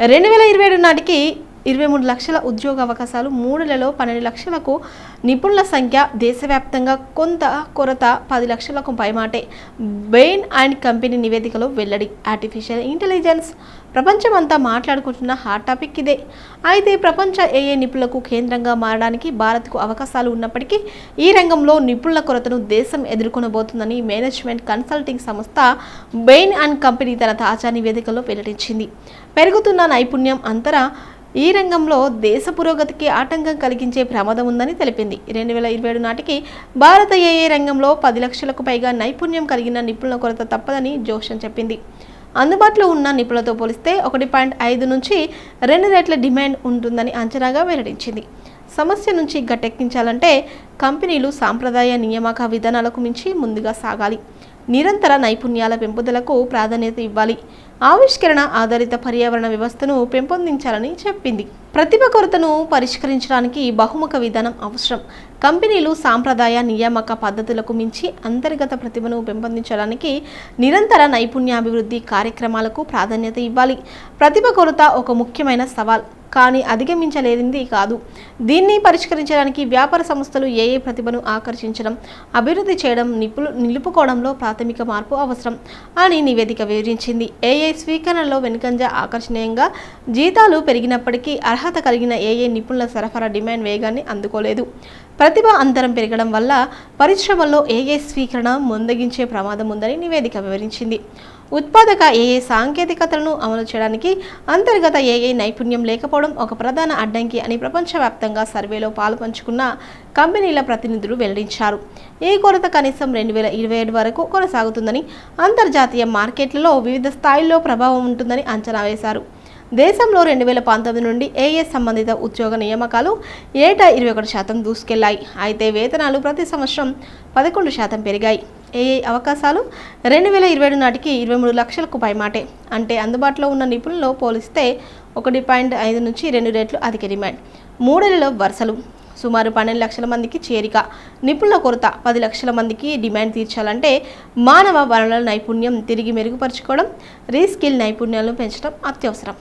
రెండు వేల ఇరవై ఏడు నాటికి ఇరవై మూడు లక్షల ఉద్యోగ అవకాశాలు మూడులలో పన్నెండు లక్షలకు నిపుణుల సంఖ్య దేశవ్యాప్తంగా కొంత కొరత పది లక్షలకు పైమాటే. బెయిన్ అండ్ కంపెనీ నివేదికలో వెల్లడి. ఆర్టిఫిషియల్ ఇంటెలిజెన్స్ ప్రపంచమంతా మాట్లాడుకుంటున్న హాట్ టాపిక్ ఇదే. అయితే ప్రపంచ ఏఏ నిపుణులకు కేంద్రంగా మారడానికి భారత్కు అవకాశాలు ఉన్నప్పటికీ ఈ రంగంలో నిపుణుల కొరతను దేశం ఎదుర్కొనబోతుందని మేనేజ్మెంట్ కన్సల్టింగ్ సంస్థ బెయిన్ అండ్ కంపెనీ తన తాజా నివేదికలో వెల్లడించింది. పెరుగుతున్న నైపుణ్యం అంతరా ఈ రంగంలో దేశ పురోగతికి ఆటంకం కలిగించే ప్రమాదం ఉందని తెలిపింది. రెండు వేల ఇరవై ఏడు నాటికి భారత ఏఏ రంగంలో పది లక్షలకు పైగా నైపుణ్యం కలిగిన నిపుణుల కొరత తప్పదని జోషన్ చెప్పింది. అందుబాటులో ఉన్న నిపుణులతో పోలిస్తే ఒకటి పాయింట్ ఐదు నుంచి రెండు రెట్ల డిమాండ్ ఉంటుందని అంచనాగా వెల్లడించింది. సమస్య నుంచి గట్టెక్కించాలంటే కంపెనీలు సాంప్రదాయ నియామక విధానాలకు మించి ముందుగా సాగాలి. నిరంతర నైపుణ్యాల పెంపుదలకు ప్రాధాన్యత ఇవ్వాలి. ఆవిష్కరణ ఆధారిత పర్యావరణ వ్యవస్థను పెంపొందించాలని చెప్పింది. ప్రతిభ కొరతను పరిష్కరించడానికి బహుముఖ విధానం అవసరం. కంపెనీలు సాంప్రదాయ నియామక పద్ధతులకు మించి అంతర్గత ప్రతిభను పెంపొందించడానికి నిరంతర నైపుణ్యాభివృద్ధి కార్యక్రమాలకు ప్రాధాన్యత ఇవ్వాలి. ప్రతిభ కొరత ఒక ముఖ్యమైన సవాల్. కానీ అధిగమించలేనిది కాదు. దీన్ని పరిష్కరించడానికి వ్యాపార సంస్థలు ఏ ఏ ప్రతిభను ఆకర్షించడం అభివృద్ధి చేయడం నిపులు నిలుపుకోవడంలో ప్రాథమిక మార్పు అవసరం అని నివేదిక వివరించింది. ఏఏ స్వీకరణలో వెనుకంజ ఆకర్షణీయంగా జీతాలు పెరిగినప్పటికీ అర్హత కలిగిన ఏఏ నిపుణుల సరఫరా డిమాండ్ వేగాన్ని అందుకోలేదు. ప్రతిభ అంతరం పెరగడం వల్ల పరిశ్రమల్లో ఏఏ స్వీకరణ ముందగించే ప్రమాదం ఉందని నివేదిక వివరించింది. ఉత్పాదక ఏఏ సాంకేతికతలను అమలు చేయడానికి అంతర్గత ఏఏ నైపుణ్యం లేకపోవడం ఒక ప్రధాన అడ్డంకి అని ప్రపంచవ్యాప్తంగా సర్వేలో పాలుపంచుకున్న కంపెనీల ప్రతినిధులు వెల్లడించారు. ఏ కొరత కనీసం రెండు వేల ఇరవై ఏడు వరకు కొనసాగుతుందని అంతర్జాతీయ మార్కెట్లలో వివిధ స్థాయిల్లో ప్రభావం ఉంటుందని అంచనా వేశారు. దేశంలో రెండు వేల పంతొమ్మిది నుండి ఏఏ సంబంధిత ఉద్యోగ నియామకాలు ఏటా ఇరవై ఒకటి శాతం దూసుకెళ్ళాయి. అయితే వేతనాలు ప్రతి సంవత్సరం పదకొండు శాతం పెరిగాయి. ఏఏ అవకాశాలు? రెండు వేల ఇరవై ఏడు నాటికి ఇరవై మూడు లక్షలకు పైమాటే. అంటే అందుబాటులో ఉన్న నిపుణుల్లో పోలిస్తే ఒకటి పాయింట్ ఐదు నుంచి రెండు రేట్లు అధిక డిమాండ్. మూడేళ్ళలో వరుసలు. సుమారు పన్నెండు లక్షల మందికి చేరిక. నిపుణుల కొరత పది లక్షల మందికి డిమాండ్ తీర్చాలంటే మానవ వనరుల నైపుణ్యం తిరిగి మెరుగుపరచుకోవడం రీస్కిల్ నైపుణ్యాలను పెంచడం అత్యవసరం.